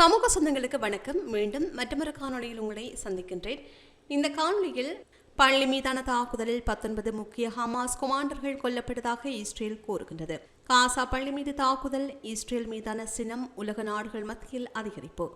சமூக சொந்தங்களுக்கு வணக்கம். மீண்டும் மற்றொரு காணொளியில் உங்களை சந்திக்கின்றேன். இந்த காணொலியில் பள்ளி மீதான தாக்குதலில் பத்தொன்பது முக்கிய ஹமாஸ் கொமாண்டர்கள் கொல்லப்பட்டதாக இஸ்ரேல் கூறுகின்றது. காசா பள்ளி மீது தாக்குதல் இஸ்ரேல் மீதான சினம் உலக நாடுகள் மத்தியில் அதிகரிப்பு.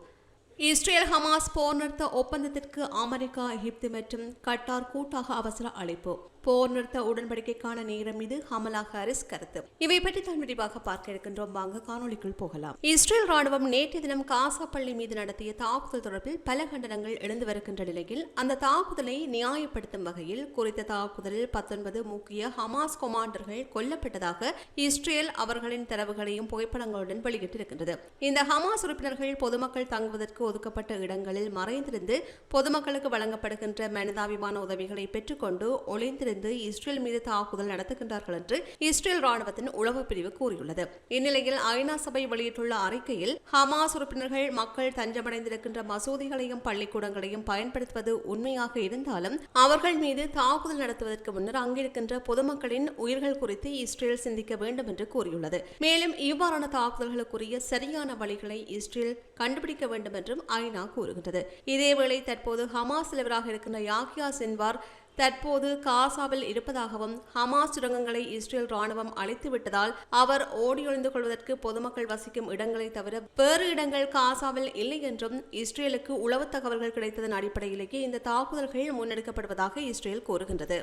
இஸ்ரேல் ஹமாஸ் போர் நிறுத்த ஒப்பந்தத்திற்கு அமெரிக்கா எகிப்து மற்றும் கட்டார் கூட்டாக அவசர அழைப்பு. போர் நிறுத்த உடன்படிக்கைக்கான நேரம் மீது ஹமலா ஹாரிஸ் கருத்து. இவை பற்றி தான் விரிவாக பார்க்க இருக்கின்றோம். வாங்க காணொளிக்குள் போகலாம். இஸ்ரேல் ராணுவம் நேற்று தினம் காசா பள்ளி மீது நடத்திய தாக்குதல் தொடர்பில் பல கண்டனங்கள் எழுந்து வருகின்ற நிலையில் அந்த தாக்குதலை நியாயப்படுத்தும் வகையில் குறித்த தாக்குதலில் பத்தொன்பது முக்கிய ஹமாஸ் கொமாண்டர்கள் கொல்லப்பட்டதாக இஸ்ரேல் அவர்களின் தரவுகளையும் புகைப்படங்களுடன் வெளியிட்டிருக்கின்றது. இந்த ஹமாஸ் உறுப்பினர்கள் பொதுமக்கள் தங்குவதற்கு ஒதுக்கப்பட்ட இடங்களில் மறைந்திருந்து பொதுமக்களுக்கு வழங்கப்படுகின்ற மனிதாபிமான உதவிகளை பெற்றுக்கொண்டு ஒளிந்திருந்து இஸ்ரேல் மீது தாக்குதல் நடத்துகின்றார்கள் என்று இஸ்ரேல் ராணுவத்தின் உளவு பிரிவு கூறியுள்ளது. இந்நிலையில் ஐநா சபை வெளியிட்டுள்ள அறிக்கையில் ஹமாஸ் உறுப்பினர்கள் மக்கள் தஞ்சமடைந்திருக்கின்ற மசூதிகளையும் பள்ளிக்கூடங்களையும் பயன்படுத்துவது உண்மையாக இருந்தாலும் அவர்கள் மீது தாக்குதல் நடத்துவதற்கு முன்னர் அங்கிருக்கின்ற பொதுமக்களின் உயிர்கள் குறித்து இஸ்ரேல் சிந்திக்க வேண்டும் என்று கூறியுள்ளது. மேலும் இவ்வாறான தாக்குதல்களுக்குரிய சரியான வழிகளை இஸ்ரேல் கண்டுபிடிக்க வேண்டும் என்றும் ஐநா கூறுகின்றது. இதேவேளை தற்போது ஹமாஸ் தலைவராக இருக்கின்ற யாகியா சென்வார் தற்போது காசாவில் இருப்பதாகவும் ஹமாஸ் சுரங்கங்களை இஸ்ரேல் ராணுவம் அழைத்துவிட்டதால் அவர் ஓடியொழிந்து கொள்வதற்கு பொதுமக்கள் வசிக்கும் இடங்களை தவிர வேறு இடங்கள் காசாவில் இல்லை என்றும் இஸ்ரேலுக்கு உளவு தகவல்கள் கிடைத்ததன் அடிப்படையிலேயே இந்த தாக்குதல்கள் முன்னெடுக்கப்படுவதாக இஸ்ரேல் கூறுகின்றது.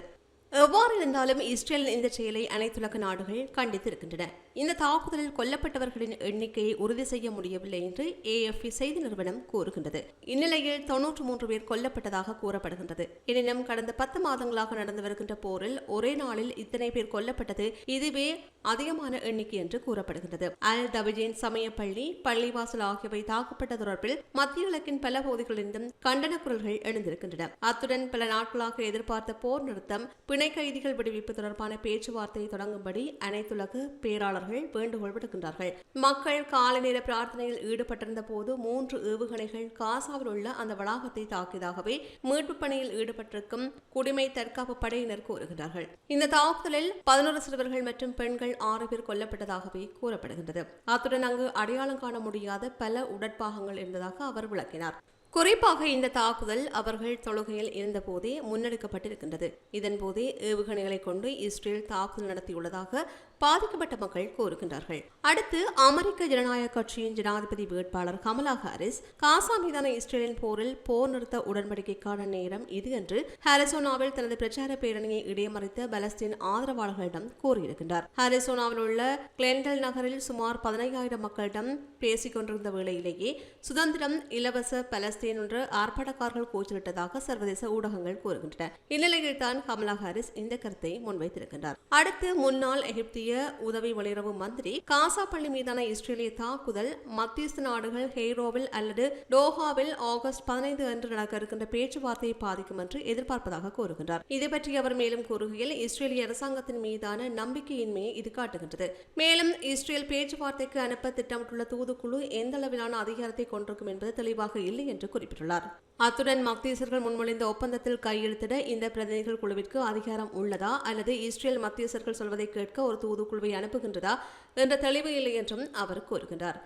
எவ்வாறு இருந்தாலும் இஸ்ரேலின் இந்த செயலை அனைத்துலக நாடுகள் கண்டித்திருக்கின்றன. இந்த தாக்குதலில் கொல்லப்பட்டவர்களின் எண்ணிக்கையை உறுதி செய்ய முடியவில்லை என்று ஏஎஃப்பி செய்தி நிறுவனம் கூறுகின்றது. இந்நிலையில் தொன்னூற்று மூன்று பேர் கொல்லப்பட்டதாக கூறப்படுகின்றது. எனினும் கடந்த பத்து மாதங்களாக நடந்து வருகின்ற போரில் ஒரே நாளில் இத்தனை பேர் கொல்லப்பட்டது இதுவே அதிகமான எண்ணிக்கை என்று கூறப்படுகின்றது. அல் தபிஜின் சமய பள்ளி பள்ளிவாசல் ஆகியவை தாக்கப்பட்ட தொடர்பில் மத்திய கிழக்கின் பல பகுதிகளிலிருந்தும் கண்டன குரல்கள் எழுந்திருக்கின்றன. அத்துடன் பல நாட்களாக எதிர்பார்த்த போர் நிறுத்தம் பிணை கைதிகள் விடுவிப்பு தொடர்பான பேச்சுவார்த்தையை தொடங்கும்படி அனைத்துலக பேராளர்கள் வேண்டுகோள் விடுக்கின்றார்கள். மக்கள் காலை நேர பிரார்த்தனையில் ஈடுபட்டிருந்த போது மூன்று ஏவுகணைகள் காசாவில் உள்ள அந்த வளாகத்தை தாக்கியதாகவே மீட்புப் பணியில் ஈடுபட்டிருக்கும் குடிமை தற்காப்பு படையினர் கூறுகிறார்கள் இந்த தாக்குதலில் பதினோரு சிறுவர்கள் மற்றும் பெண்கள் ஆறு பேர் கொல்லப்பட்டதாகவே கூறப்படுகின்றது. அத்துடன் அங்கு அடையாளம் காண முடியாத பல உடற்பாகங்கள் இருந்ததாக அவர் விளக்கினார். குறிப்பாக இந்த தாக்குதல் அவர்கள் தொழுகையில் இருந்தபோதே முன்னெடுக்கப்பட்டிருக்கின்றது. இதன்போதே ஏவுகணைகளை கொண்டு இஸ்ரேல் தாக்குதல் நடத்தியுள்ளதாக பாதிக்கப்பட்ட மக்கள் கூறுகின்றார்கள். அடுத்து அமெரிக்க ஜனநாயக கட்சியின் ஜனாதிபதி வேட்பாளர் கமலா ஹாரிஸ் காசா மீதான இஸ்ரேலின் போரில் போர் நிறுத்த உடன்படிக்கைக்கான நேரம் இது என்று ஹாரிசோனாவில் தனது பிரச்சார பேரணியை இடைமறித்த பலஸ்தீன் ஆதரவாளர்களிடம் கூறியிருக்கின்றார். ஹாரிசோனாவில் உள்ள கிளெண்டல் நகரில் சுமார் பதினையாயிரம் மக்களிடம் பேசிக் கொண்டிருந்த வேளையிலேயே சுதந்திரம் இலவச பலஸ்தீன் என்று ஆர்ப்பாட்டக்காரர்கள் கூச்சலிட்டதாக சர்வதேச ஊடகங்கள் கூறுகின்றன. இந்நிலையில் தான் கமலா ஹாரிஸ் இந்த கருத்தை முன்வைத்திருக்கின்றார். அடுத்து முன்னாள் எகிப்திய உதவி வெளியுறவு மந்திரி காசா பள்ளி மீதான இஸ்ரேலிய தாக்குதல் மத்தியஸ்த நாடுகள் ஹெய்ரோவில் அல்லது டோஹாவில் ஆகஸ்ட் பதினைந்து அன்று நடக்க இருக்கின்ற பேச்சுவார்த்தையை பாதிக்கும் என்று எதிர்பார்ப்பதாக கூறுகின்றார். இது பற்றி அவர் மேலும் கூறுகையில் இஸ்ரேலிய அரசாங்கத்தின் மீதான நம்பிக்கையின்மையை இது காட்டுகின்றது. மேலும் இஸ்ரேல் பேச்சுவார்த்தைக்கு அனுப்ப திட்டமிட்டுள்ள தூதுக்குழு எந்த அளவிலான அதிகாரத்தை கொண்டிருக்கும் என்பது தெளிவாக இல்லை என்று குறிப்பிட்டுள்ளார். அத்துடன் மத்தியஸ்தர்கள் முன்மொழிந்த ஒப்பந்தத்தில் கையெழுத்திட இந்த பிரதிநிதிகள் குழுவிற்கு அதிகாரம் உள்ளதா அல்லது இஸ்ரேல் மத்தியஸ்தர்கள் சொல்வதை கேட்க ஒரு தூதுக்குழுவை அனுப்புகின்றதா என்ற தெளிவு இல்லை என்றும் அவர் கூறுகின்றார்.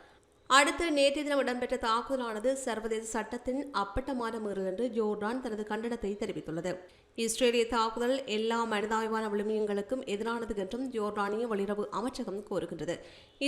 அடுத்து நேற்றைய தினம் இடம்பெற்ற தாக்குதலானது சர்வதேச சட்டத்தின் அப்பட்டமான மீறல் என்று ஜோர்டான் தனது கண்டனத்தை தெரிவித்துள்ளது. இஸ்ரேலிய தாக்குதல் எல்லா மனிதாபிமான விழுமியங்களுக்கும் எதிரானது என்றும் ஜோர்டானிய வெளியுறவு அமைச்சகம் கூறுகின்றது.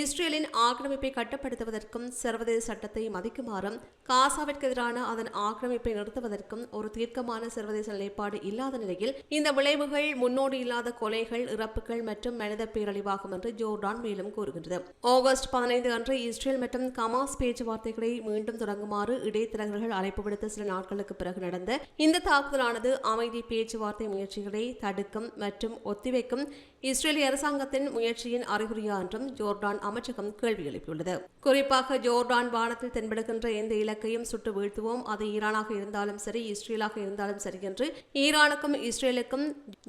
இஸ்ரேலின் ஆக்கிரமிப்பை கட்டுப்படுத்துவதற்கும் சர்வதேச சட்டத்தை மதிக்குமாறும் காசாவிற்கு எதிரான அதன் ஆக்கிரமிப்பை நிறுத்துவதற்கும் ஒரு தீர்க்கமான சர்வதேச நிலைப்பாடு இல்லாத நிலையில் இந்த விளைவுகள் முன்னோடி இல்லாத கொலைகள் இறப்புகள் மற்றும் மனித பேரழிவாகும் என்று ஜோர்டான் மேலும் கூறுகின்றது. ஆகஸ்ட் பதினைந்து அன்று இஸ்ரேல் மற்றும் கமாஸ் பேச்சுவார்த்தைகளை மீண்டும் தொடங்குமாறு இடைத்தரகர்கள் அழைப்பு விடுத்த சில நாட்களுக்கு பிறகு நடந்த இந்த தாக்குதலானது அமைதி பேச்சுவார்த்தை முயற்சிகளை தடுக்கும் மற்றும் ஒத்திவைக்கும் இஸ்ரேலிய அரசாங்கத்தின் முயற்சியின் அறிகுறியா என்றும் ஜோர்டான் அமைச்சகம் கேள்வி எழுப்பியுள்ளது. குறிப்பாக ஜோர்டான் வானத்தில் தென்படுகின்ற எந்த இலக்கையும் சுட்டு வீழ்த்துவோம். அது ஈரானாக இருந்தாலும் சரி இஸ்ரேலாக இருந்தாலும் சரி என்று ஈரானுக்கும் இஸ்ரேலுக்கும்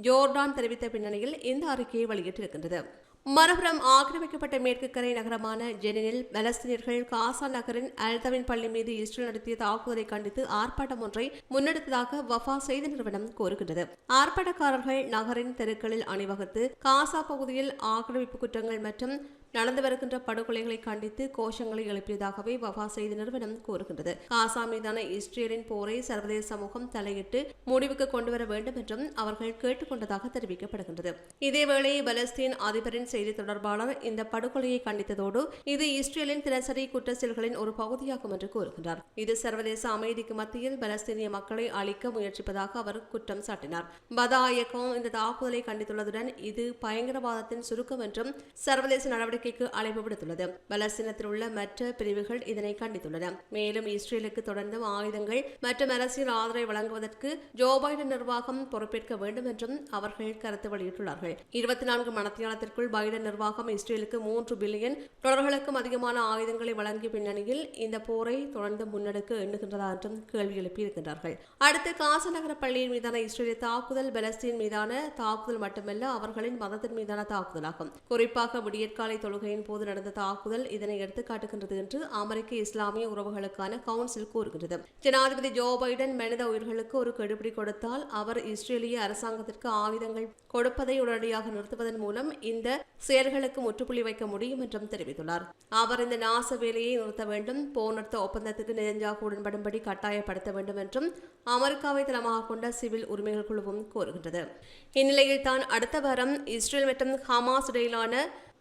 ஜோர்டான் தெரிவித்த பின்னணியில் இந்த அறிக்கையை வெளியிட்டிருக்கின்றது. மறுபுறம் ஆக்கிரமிக்கப்பட்ட மேற்கு கரை நகரமான ஜெனினில் பலஸ்தீனியர்கள் காசா நகரின் அல்தவின் பள்ளி மீது இஸ்ரேல் நடத்திய தாக்குதலை கண்டித்து ஆர்ப்பாட்டம் ஒன்றை முன்னெடுத்ததாக வஃபா செய்தி நிறுவனம் கோருகின்றது ஆர்ப்பாட்டக்காரர்கள் நகரின் தெருக்களில் அணிவகுத்து காசா பகுதியில் ஆக்கிரமிப்பு குற்றங்கள் மற்றும் நடந்து வருகின்ற படுகொலைகளை கண்டித்து கோஷங்களை எழுப்பியதாகவே வஃபா செய்தி நிறுவனம் கூறுகின்றது. காசா மீதான இஸ்ரேலின் போரை சர்வதேச சமூகம் தலையிட்டு முடிவுக்கு கொண்டுவர வேண்டும் என்றும் அவர்கள் கேட்டுக்கொண்டதாக தெரிவிக்கப்படுகின்றது. இதேவேளை பலஸ்தீன் அதிபரின் செய்தி தொடர்பாளர் இந்த படுகொலையை கண்டித்ததோடு இது இஸ்ரேலின் தினசரி குற்ற செயல்களின் ஒரு பகுதியாகும் என்று கூறுகின்றார். இது சர்வதேச அமைதிக்கு மத்தியில் பலஸ்தீனிய மக்களை அழிக்க முயற்சிப்பதாக அவர் குற்றம் சாட்டினார். பதா இயக்கம் இந்த தாக்குதலை கண்டித்துள்ளதுடன் இது பயங்கரவாதத்தின் சுருக்கம் என்றும் சர்வதேச நடவடிக்கை நடவடிக்கைக்கு அழைப்பு விடுத்துள்ளது பலஸ்தீனத்தில் உள்ள மற்ற பிரிவுகள் இதனை கண்டித்துள்ளன. மேலும் இஸ்ரேலுக்கு தொடர்ந்தும் ஆயுதங்கள் மற்றும் அரசியல் ஆதரவை வழங்குவதற்கு ஜோ பைடன் நிர்வாகம் பொறுப்பேற்க வேண்டும் என்றும் அவர்கள் கருத்து வெளியிட்டுள்ளார்கள். இருபத்தி நான்கு மணத்தியாலத்திற்குள் பைடன் நிர்வாகம் இஸ்ரேலுக்கு மூன்று பில்லியன் டாலர்களுக்கும் அதிகமான ஆயுதங்களை வழங்கிய பின்னணியில் இந்த போரை தொடர்ந்து முன்னெடுக்க எண்ணுகின்றதா என்றும் கேள்வி எழுப்பியிருக்கின்றார்கள். அடுத்து காச நகர பள்ளியின் மீதான இஸ்ரேலிய தாக்குதல் பலஸ்தீன் மீதான தாக்குதல் மட்டுமல்ல அவர்களின் மதத்தின் மீதான தாக்குதலாகும். குறிப்பாக விடியற்காலை தொழுகையின் போது நடந்த தாக்குதல் இதனை எடுத்துக்காட்டுகின்றது என்று அமெரிக்க இஸ்லாமிய உறவுகளுக்கான கவுன்சில் கூறுகிறது ஜனாதிபதி ஜோ பைடன் மனித உயிர்களுக்கு ஒரு கெடுபிடி கொடுத்தால் அவர் இஸ்ரேலிய அரசாங்கத்திற்கு ஆயுதங்கள் கொடுப்பதை உடனடியாக நிறுத்துவதன் மூலம் இந்த செயல்களுக்கு முற்றுப்புள்ளி வைக்க முடியும் என்றும் தெரிவித்துள்ளார். அவர் இந்த நாச வேலையை நிறுத்த வேண்டும் போர் நிறுத்த ஒப்பந்தத்துக்கு நெஞ்சாக உடன்படும்படி கட்டாயப்படுத்த வேண்டும் என்றும் அமெரிக்காவை தளமாக கொண்ட சிவில் உரிமைகள் குழுவும் கோருகின்றது இந்நிலையில் தான் அடுத்த வாரம் இஸ்ரேல் மற்றும் ஹமாஸ் இடையிலான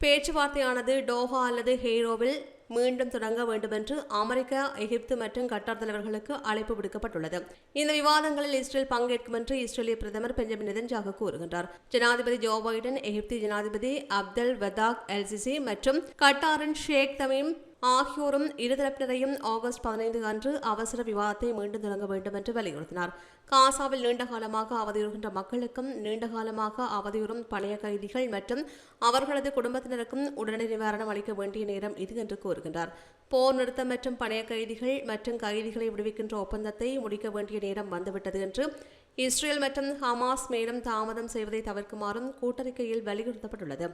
பேச்சுவார்த்தையானது டோஹா அல்லது ஹெய்ரோவில் மீண்டும் தொடங்க வேண்டும் என்று அமெரிக்கா எகிப்து மற்றும் கட்டார் தலைவர்களுக்கு அழைப்பு விடுக்கப்பட்டுள்ளது. இந்த விவாதங்களில் இஸ்ரேல் பங்கேற்கும் என்று இஸ்ரேலிய பிரதமர் பெஞ்சமின் நெதன்ஜாக கூறுகின்றார். ஜனாதிபதி ஜோ பைடன் எகிப்து ஜனாதிபதி அப்தல் வதாக் எல்சிசி மற்றும் கட்டாரின் ஷேக் தமீம் ஆகியோரும் இருதரப்பினரையும் ஆகஸ்ட் பதினைந்து அன்று அவசர விவாதத்தை மீண்டும் தொடங்க வேண்டும் என்று வலியுறுத்தினார். காசாவில் நீண்ட காலமாக அவதியுறுகின்ற மக்களுக்கும் நீண்ட காலமாக அவதியுறும் பழைய கைதிகள் மற்றும் அவர்களது குடும்பத்தினருக்கும் உடனடி நிவாரணம் அளிக்க வேண்டிய நேரம் இது என்று கூறுகின்றார். போர் நிறுத்தம் மற்றும் பழைய கைதிகள் மற்றும் கைதிகளை விடுவிக்கின்ற ஒப்பந்தத்தை முடிக்க வேண்டிய நேரம் வந்துவிட்டது என்று இஸ்ரேல் மற்றும் ஹமாஸ் மேலும் தாமதம் செய்வதை தவிர்க்குமாறும் கூட்டறிக்கையில் வலியுறுத்தப்பட்டுள்ளது.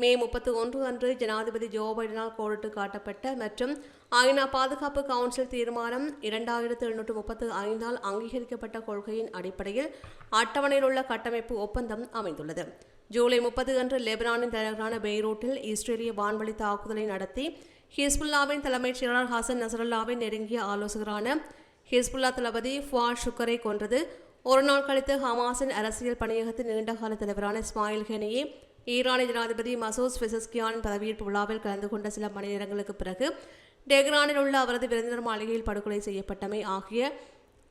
மே முப்பத்தி ஒன்று அன்று ஜனாதிபதி ஜோ பைடனால் கோடிட்டு காட்டப்பட்ட மற்றும் ஐநா பாதுகாப்பு கவுன்சில் தீர்மானம் இரண்டாயிரத்து எழுநூற்று முப்பத்து ஐந்தால் அங்கீகரிக்கப்பட்ட கொள்கையின் அடிப்படையில் அட்டவணையில் உள்ள கட்டமைப்பு ஒப்பந்தம் அமைந்துள்ளது. ஜூலை முப்பது அன்று லெபனானின் தலைநகரான பெய்ரூட்டில் இஸ்ரேலிய வான்வழி தாக்குதலை நடத்தி ஹிஸ்புல்லாவின் தலைமைச் செயலாளர் ஹசன் நசரல்லாவின் நெருங்கிய ஆலோசகரான ஹிஸ்புல்லா தளபதி ஃபுவா ஷுக்கரை கொன்றது. ஒரு நாள் கழித்து ஹமாஸின் அரசியல் பணியகத்தின் நீண்டகால தலைவரான இஸ்மாயில் ஹெனியே ஈரானிய ஜனாதிபதி மசூஸ் பெசஸ்கியானின் பதவியேற்பு விழாவில் கலந்து கொண்ட சில மணி நேரங்களுக்கு பிறகு டெஹ்ரானில் உள்ள அவரது விருந்தினர் மாளிகையில் படுகொலை செய்யப்பட்டமை ஆகிய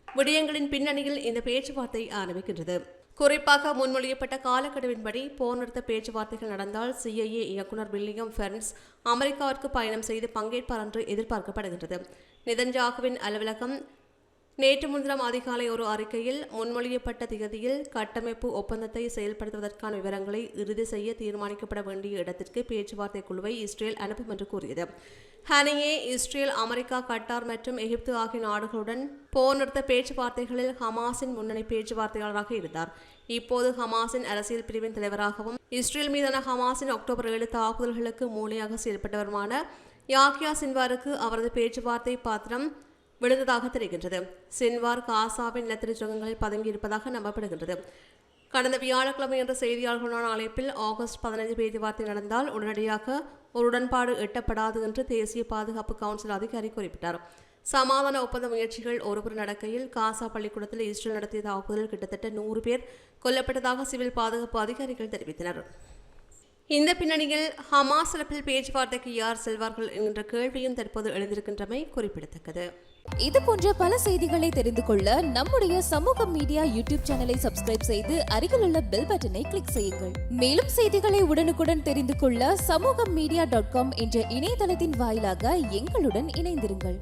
விடயங்களின் பின்னணியில் இந்த பேச்சுவார்த்தை ஆரம்பிக்கின்றது. குறிப்பாக முன்மொழியப்பட்ட காலக்கெடுவின்படி போர் நிறுத்த பேச்சுவார்த்தைகள் நடந்தால் சிஐஏ இயக்குநர் வில்லியம் ஃபெர்ன்ஸ் அமெரிக்காவிற்கு பயணம் செய்து பங்கேற்பார் என்று எதிர்பார்க்கப்படுகின்றது. நிதன்ஜாகுவின் அலுவலகம் நேற்று முன்தினம் அதிகாலை ஒரு அறிக்கையில் முன்மொழியப்பட்ட திகதியில் கட்டமைப்பு ஒப்பந்தத்தை செயல்படுத்துவதற்கான விவரங்களை இறுதி செய்ய தீர்மானிக்கப்பட வேண்டிய இடத்திற்கு பேச்சுவார்த்தை குழுவை இஸ்ரேல் அனுப்பும் என்று கூறியது. ஹனியே இஸ்ரேல் அமெரிக்கா கட்டார் மற்றும் எகிப்து ஆகிய நாடுகளுடன் போர் நிறுத்த பேச்சுவார்த்தைகளில் ஹமாஸின் முன்னணி பேச்சுவார்த்தையாளராக இருந்தார். இப்போது ஹமாஸின் அரசியல் பிரிவின் தலைவராகவும் இஸ்ரேல் மீதான ஹமாஸின் அக்டோபர் ஏழு தாக்குதல்களுக்கு மூளையாக செயல்பட்டவருமான யாக்கியா சின்வாருக்கு அவரது பேச்சுவார்த்தை பாத்திரம் விழுந்ததாக தெரிகின்றது. சின்வார் காசாவின் நிலத்தடி பதுங்கியிருப்பதாக நம்பப்படுகின்றது. கடந்த வியாழக்கிழமை என்ற செய்தியாளர்களான அழைப்பில் ஆகஸ்ட் பதினைந்து பேச்சுவார்த்தை நடந்தால் உடனடியாக ஒரு உடன்பாடு எட்டப்படாது என்று தேசிய பாதுகாப்பு கவுன்சில் அதிகாரி குறிப்பிட்டார். சமாதான ஒப்பந்த முயற்சிகள் ஒருபுறம் நடக்கையில் காசா பள்ளிக்கூடத்தில் இஸ்ரேல் நடத்திய தாக்குதல் கிட்டத்தட்ட நூறு பேர் கொல்லப்பட்டதாக சிவில் பாதுகாப்பு அதிகாரிகள் தெரிவித்தனர். இந்த பின்னணியில் ஹமாஸ் தரப்பில் பேச்சுவார்த்தைக்கு யார் செல்வார்கள் என்ற கேள்வியும் தற்போது எழுந்திருக்கின்றமை குறிப்பிடத்தக்கது. இது போன்ற பல செய்திகளை தெரிந்து கொள்ள நம்முடைய சமூக மீடியா யூடியூப் சேனலை சப்ஸ்கிரைப் செய்து அருகில் உள்ள பெல் பட்டனை கிளிக் செய்யுங்கள். மேலும் செய்திகளை உடனுக்குடன் தெரிந்து கொள்ள சமூக மீடியா டாட் காம் என்ற இணையதளத்தின் வாயிலாக எங்களுடன் இணைந்திருங்கள்.